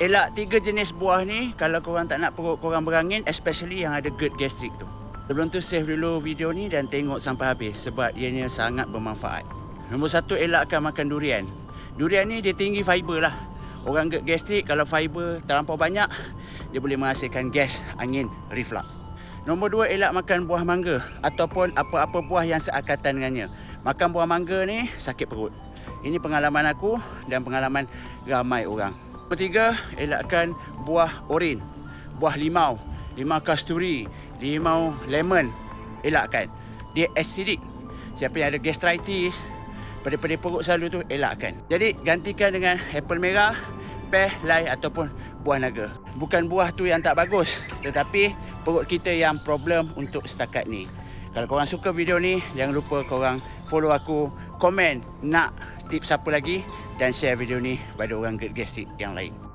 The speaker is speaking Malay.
elak tiga jenis buah ni kalau korang tak nak perut korang berangin especially yang ada GERD gastrik tu. Sebelum tu save dulu video ni dan tengok sampai habis sebab ianya sangat bermanfaat. Nombor satu elakkan makan durian. Durian ni dia tinggi fiber lah. Orang GERD gastrik kalau fiber terlampau banyak dia boleh menghasilkan gas angin reflux. Nombor dua elak makan buah mangga ataupun apa-apa buah yang seakatan dengannya. Makan buah mangga ni sakit perut. Ini pengalaman aku dan pengalaman ramai orang. Nombor tiga, elakkan buah oren, buah limau, limau kasturi, limau lemon. Elakkan. Dia acidic. Siapa yang ada gastritis, pedih-pedih perut selalu tu elakkan. Jadi gantikan dengan apple merah, pear, lye ataupun buah naga. Bukan buah tu yang tak bagus, tetapi perut kita yang problem untuk setakat ni. Kalau korang suka video ni, jangan lupa korang follow aku, komen nak tips apa lagi dan share video ni pada orang gastrik yang lain.